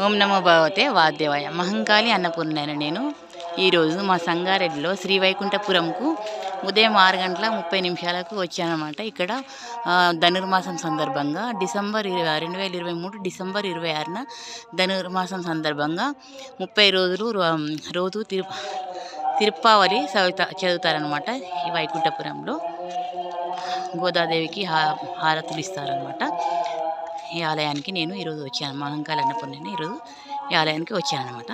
ఓం నమో భగవతే వాద్యవాయ మహంకాళి అన్నపూర్ణైన నేను. ఈరోజు మా సంగారెడ్డిలో శ్రీ వైకుంఠపురంకు ఉదయం ఆరు గంటల ముప్పై నిమిషాలకు వచ్చానమాట. ఇక్కడ ధనుర్మాసం సందర్భంగా డిసెంబర్ ఇరవై రెండు వేల ఇరవై మూడు డిసెంబర్ ఇరవై ఆరున ధనుర్మాసం సందర్భంగా ముప్పై రోజులు రో- రోజు తిరు తిరుప్పావళి చదువుతా చదువుతారనమాట ఈ వైకుంఠపురంలో. గోదాదేవికి హారతులు ఇస్తారనమాట ఈ ఆలయానికి నేను ఈరోజు వచ్చాను. మహంకాళ అన్నపూర్ణిని ఈరోజు ఈ ఆలయానికి వచ్చాను అనమాట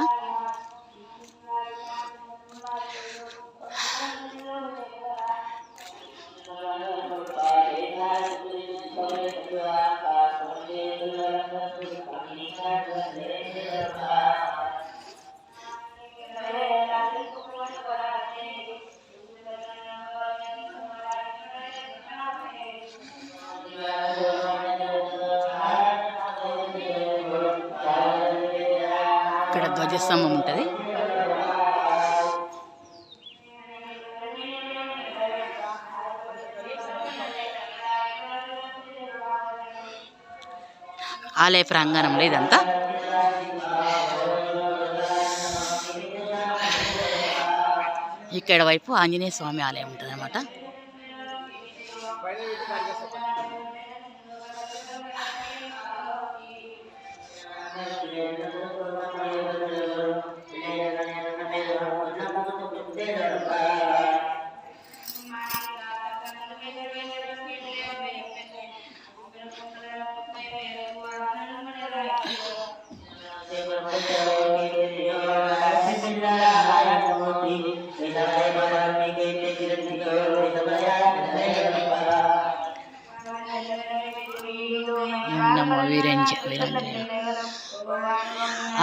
ఆలయ ప్రాంగణంలో ఇదంతా ఇక్కడ వైపు ఆంజనేయ స్వామి ఆలయం ఉంటుంది అనమాట నమో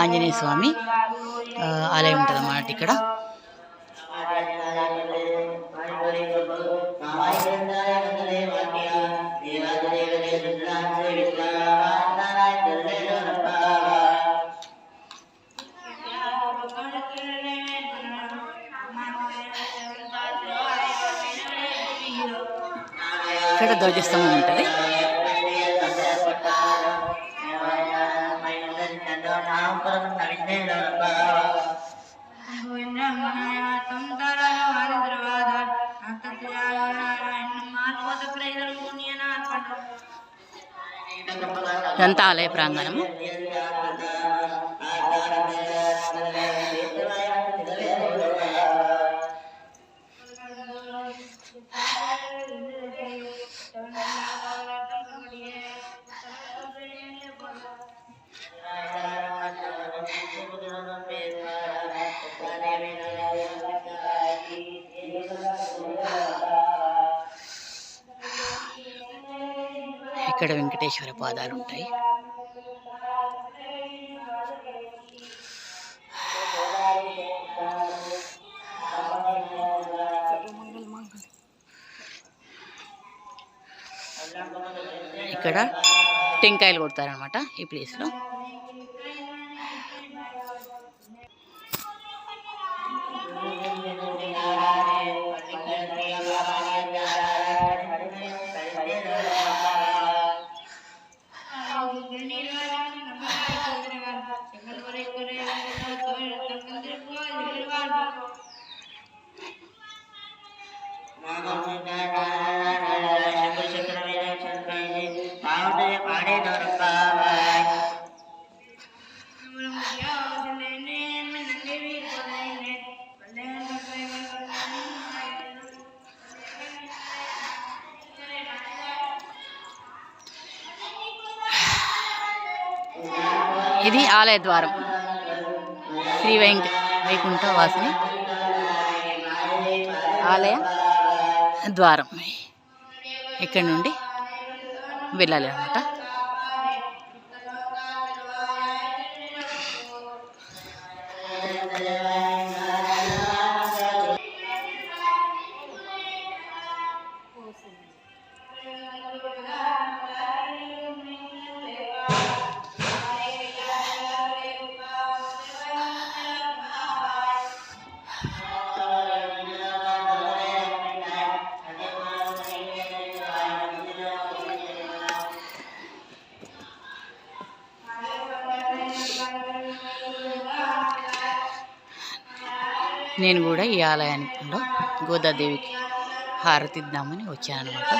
ఆంజనేయ స్వామి ఆలయం ఉంటుంది అన్నమాట ఇక్కడ. ఇక్కడ ధ్వజస్తంభం ఉంటుంది. ఇదంతా ఆలయ ప్రాంగణము ఇక్కడ వెంకటేశ్వర పాదాలు ఉంటాయి ఇక్కడ టెంకాయలు కొడతారనమాట ఈ ప్లేస్లో. ఇది ఆలయ ద్వారం. శ్రీ వెంక వైకుంఠ వాసిని ఆలయ ద్వారం. ఇక్కడ నుండి వెళ్ళాలి అనమాట నేను కూడా ఈ ఆలయానికిలో గోదాదేవికి హారతిద్దామని వచ్చాను అనమాట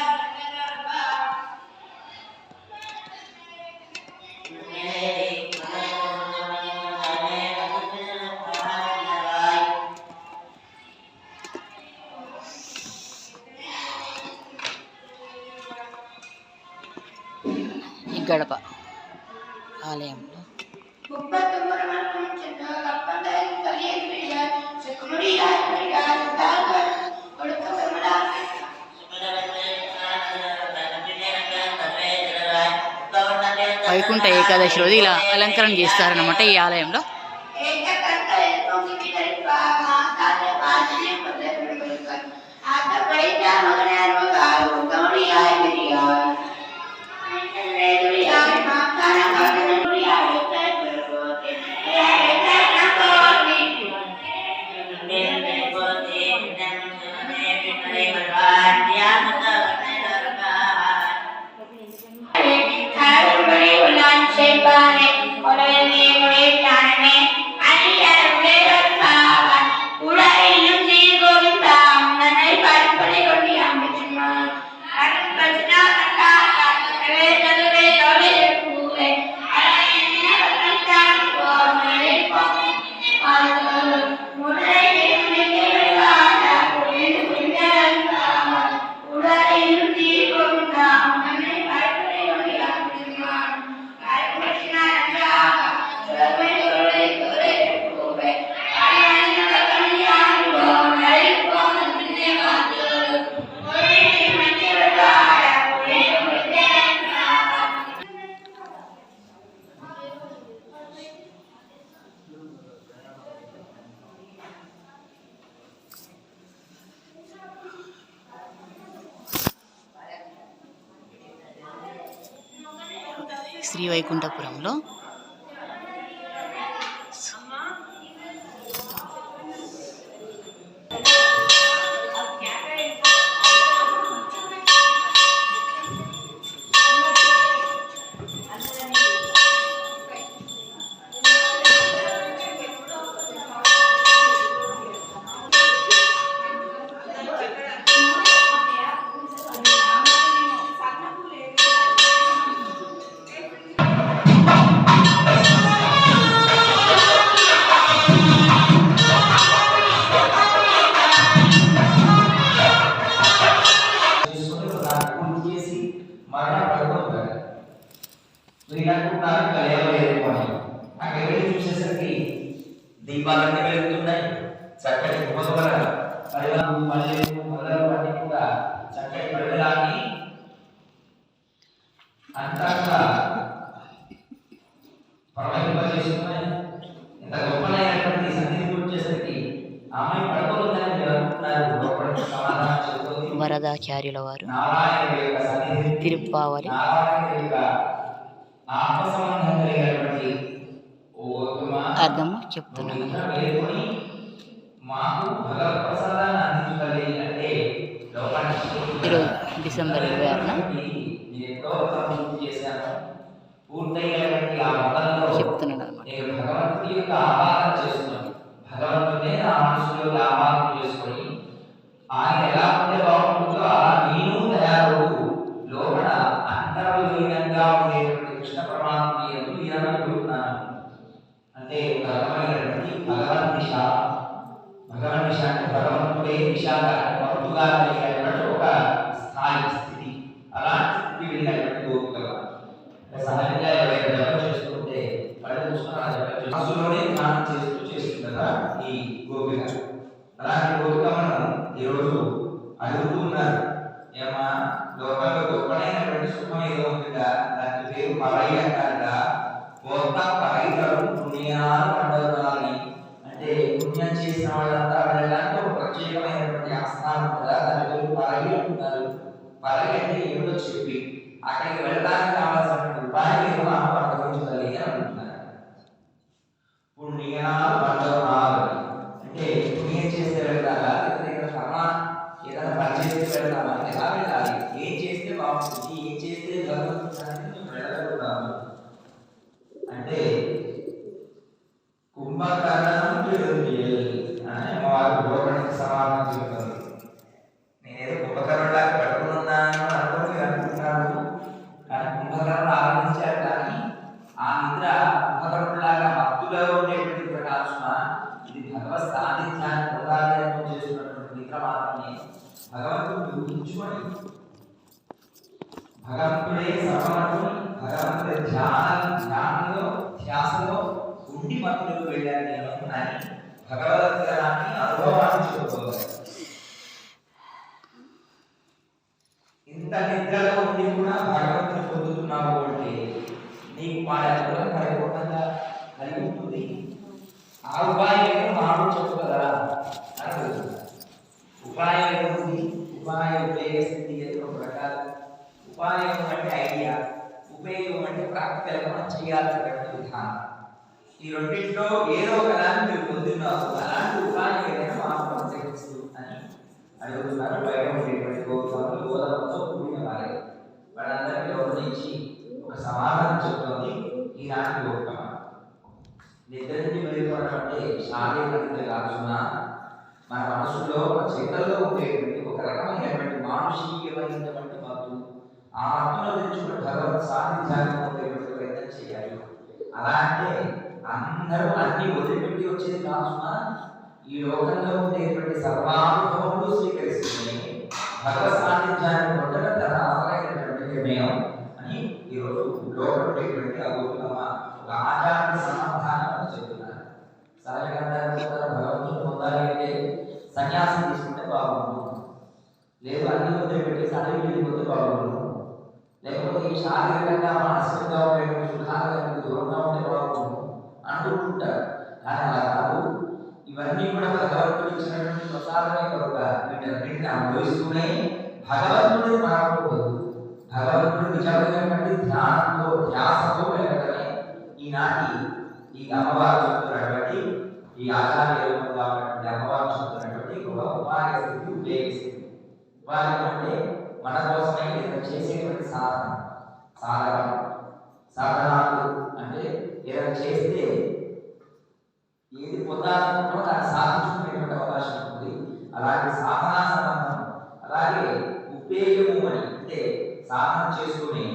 గడప ఆలయంలో వైకుంఠ ఏకాదశి రోజు ఇలా అలంకరణ చేస్తారనమాట ఈ ఆలయంలో. వైకుంఠపురంలో మరణ పడుకుంటారు మీరు ఇలా అనుకుంటున్నారు కళ్యాణం లేకపోయి నాకు ఎవరికి చూసేసరికి దీపాలన్నీ వెలుగుతున్నాయి. చక్కటి ఉపద్వర పరిణామం మళ్ళీ మొదలవన్నీ కూడా చక్కటి పరిణామాన్ని అంతా కూడా ప్రవహింపజేస్తున్నాయి. ఇంత గొప్పనైనటువంటి సన్నిధి గురించేసరికి ఆమె పడుకో వరదాచార్యుల వారు తిరుప్పావలి. అర్థము చెప్తున్నాను ఈరోజు డిసెంబర్ ఇరవై ఆరున చెప్తున్నాడు అనమాట భగవంతుడే ఆ మనసులో ఆవాహన చేసుకొని ఆయన ఎలా పుణ్యాలు అంటే పుణ్యం చేసిన వాళ్ళ అని అనుభవాన్ని చెబుతోంది ఇంత నిద్రలో ఉండి కూడా భగవంతుని పొందుతున్నావు అంటే నీకు పాడకూడదు పరిపూర్ణంగా కలిగి ఉంటుంది. ఆ ఉపాయం ఏదో మాడు చెప్పు కదా అని ఉపాయం ఏముంది ఉపాయం ఉపయోగిస్తుంది ఎన్నో రకాలు ఉపాయం అంటే ఐడియా. ఉపయోగం అంటే ప్రాక్టికల్గా మనం చేయాల్సినటువంటి విధానం. ఈ రెండింటిలో ఏదో ఒకదాన్ని మీరు పొందున్నారు అలాంటి ఉపాధి ఏదైనా మాత్రం అనుసరిస్తూ అని అడుగుతున్నారు. బయట ఉండేటువంటి గోధుమలు గోధుమతో కూడిన వారే. వాళ్ళందరికీ గౌరవించి ఒక సమాధానం చెప్తోంది ఈనాటి గోపం నిద్ర నుండి వెళ్ళిపోవడం అంటే శారీరక నిద్ర కాకుండా మన మనసులో మన చేతల్లో ఉండేటువంటి ఒక రకమైనటువంటి మానుషికమైనటువంటి మత్తు. ఆ మత్తులో తెచ్చుకున్న భగవత్ సాన్నిధ్యాన్ని పొందేటువంటి ప్రయత్నం చేయాలి. అలా అంటే అందరూ అన్ని వదిలిపెట్టి వచ్చేది కాకుండా ఈ లోకంలో ఉండేటువంటి సర్వానుభవములు స్వీకరిస్తుంది భగవత్ సాన్నిధ్యాన్ని పొందడం తన ఆసరైనటువంటి నిర్ణయం అని ఈరోజు లోకంలో ఉండేటువంటి అగోతులమ్మ ఒక ఆచార సమాధానం చెప్తున్నారు. సహజంగా భగవంతుడు పొందాలి అంటే సన్యాసం తీసుకుంటే బాగుంటుంది లేదు అన్ని వదిలిపెట్టి అడవి వెళ్ళిపోతే బాగుంటుంది లేకపోతే ఈ శారీరకంగా మానసికంగా ఉండేటువంటి సుఖాలకు దూరంగా ఉండే బాగుంటుంది ఉంటారు కానీ అలా కాదు. ఇవన్నీ కూడా భగవంతుడు ఇచ్చినటువంటి ప్రసాదమే కనుక వీటన్నింటిని అనుభవిస్తూనే భగవంతుడిని మరవకూడదు భగవంతుడు నిజమైనటువంటి ధ్యానంతో ధ్యాసతో వెళ్ళడమే ఈనాటి ఈ అమ్మవారు చెప్తున్నటువంటి ఈ ఆచార్య ఉన్నటువంటి అమ్మవారు చెప్తున్నటువంటి ఒక ఉపాయ స్థితి ఉపయోగిస్తుంది. ఉపాయం అంటే మన కోసమే ఏదైనా చేసేటువంటి సాధన. సాధన. సాధనాలు అంటే ఏదైనా చేస్తే ఏది పొందాలనుకుంటున్నా దాన్ని సాధించుకునేటువంటి అవకాశం ఉంది. అలాగే సాధనా సంబంధం అలాగే ఉపేయము అని అంటే సాధన చేసుకుని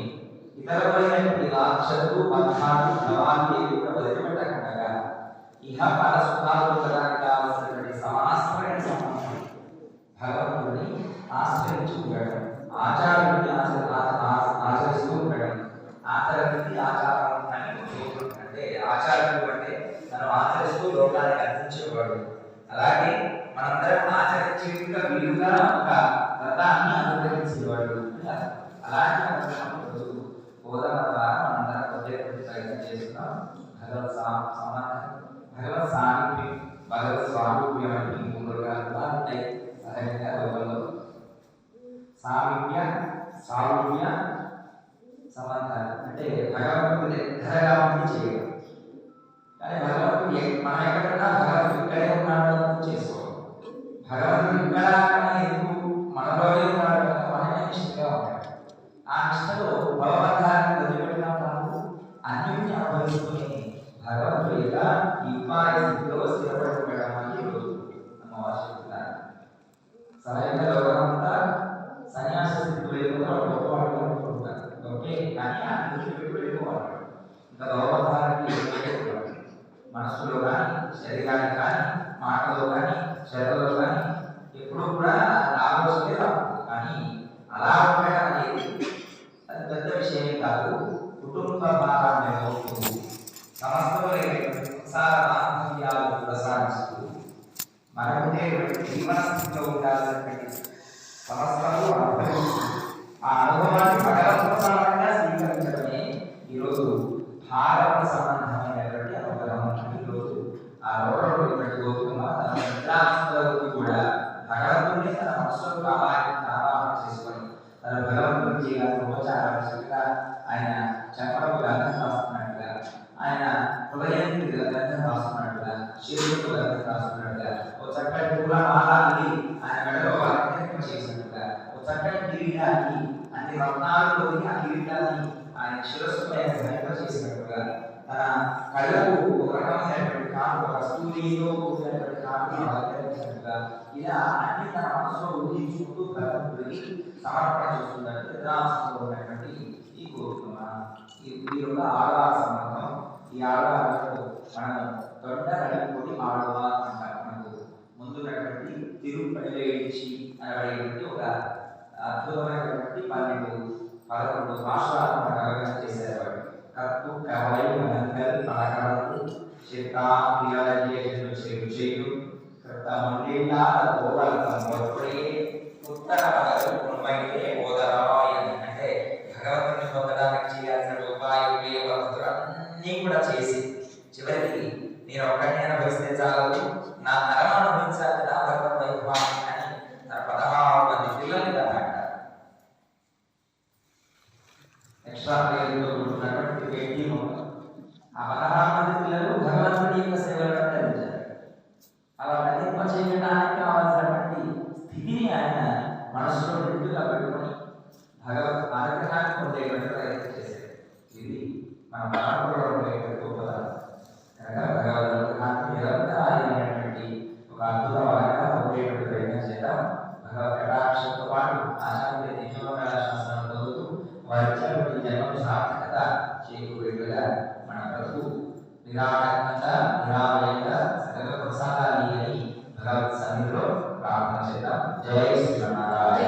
ఇతరమైనటువంటి లాక్షలు పథకాలు భవాన్ని ఏవి వదిలిపెట్టకుండా ఇహ పర సుఖాలు చేసిన భగవత్ సా- భగవత్ సామీప్యం భగవత్ స్వారూప్యం అంటే ఈ మూడు రకాలుగా ఉంటాయి. సహజంగా లోకంలో సామీప్య సారూప్య సంబంధాలు. అంటే భగవంతుడి దగ్గరగా ఉండి చేయడం. కానీ భగవంతుడు మన మనం భగవంతుడు ఇక్కడే ఉన్నాడు చేసుకోవడం. భగవంతుడు ఇక్కడ అని ఎందుకు మనలోనే ఉన్నాడు కనుక మనమే నిష్ఠగా ఉంటాడు ఆ నిష్ఠలో భగవంతాన్ని వదిలిపెట్టిన మనము అన్నింటినీ అనుభవిస్తూనే భగవంతుడు ఇలా ఈ ఉపాయ స్థితిలో స్థిరపడి ఉండడం అని ఈరోజు అమ్మవారు చెప్తున్నారు సరైన లోకమంతా సన్యాస స్థితిలో వెళ్ళిపోతే వాళ్ళు గొప్పవాళ్ళు అనుకుంటారు ఓకే కానీ ఆ స్థితికి పెట్టి వెళ్ళిపోవాలి ఇంకా గౌరవానికి వెళ్ళిపోవాలి మనసులో కానీ శరీరానికి కానీ మాటలో కానీ శరీరంలో కానీ ఎప్పుడూ కూడా ఆలోచనే రాదు కానీ అలా ఉండడం అనేది అది పెద్ద విషయమే కాదు కుటుంబ భారాన్ని మోపుతూ సమస్తమైనటువంటి సంసార ప్రసాదిస్తూ మనకుండే జీవన స్థితిలో సమస్తము అనుభవిస్తూ ఆ అనుభవాన్ని భగవత్ప్రసాదంగా స్వీకరించడమే ఈరోజు భారత సంబంధమైనటువంటి అనుగ్రహం అని ఈరోజు ఆ లోకంలో ఉన్నటువంటి గోపికమ్మ తన నిద్రావస్థలోకి కూడా భగవంతుడిని తన మనసులో ఆవాహన ఆవాహన చేసుకొని తన భగవంతుని చేయాల్సిన ఉపచారాలు చక్కగా ఆయన చెప్పడం గంధం రాస్తున్నట్టుగా ఆయన హృదయానికి గంధం రాస్తున్నట్టుగా శివుడికి గంధం రాస్తున్నట్టుగా ఓ చక్కటి ఆయన మెడలో అలంకరింప చేసినట్టుగా చక్కటి కిరీటాన్ని రత్నాలలోని ఆ కిరీటాన్ని ఆయన ధరింప చేసినట్టుగా తన కళ్ళకు ఒక రకమైనటువంటి ఒక కూడినటువంటి అలంకరించినట్టుగా ఇలా అన్ని తన మనసులో ఊహించుకుంటూ సమర్పణ ఉన్నటువంటి ఈ గోపికమ్మ ఈ యొక్క సంబంధం ఈ ఆడవాళ్ళకు మనం దొడ్డ నడిపోయి ఆడవా అంటారు మనకు. ముందున్నటువంటి తిరుపతిలో ఇచ్చి అనబడేటువంటి ఒక అద్భుతమైనటువంటి పన్నెండు పదకొండు భాషలను మనకు అవగాహన చేసేవాడు కత్తు కవలై మనంకల్ పలకడందు చిత్తా క్రియాలజేషన్ చేయు కృత మండిలాల గోవలకం ఎప్పుడే ఉత్తర పదవి ఉన్మైతే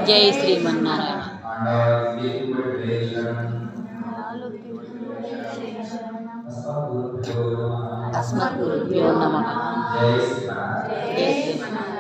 జై శ్రీమన్నారాయణ. అస్మద్గురుభ్యో నమః. జై శ్రీమన్నారాయణ.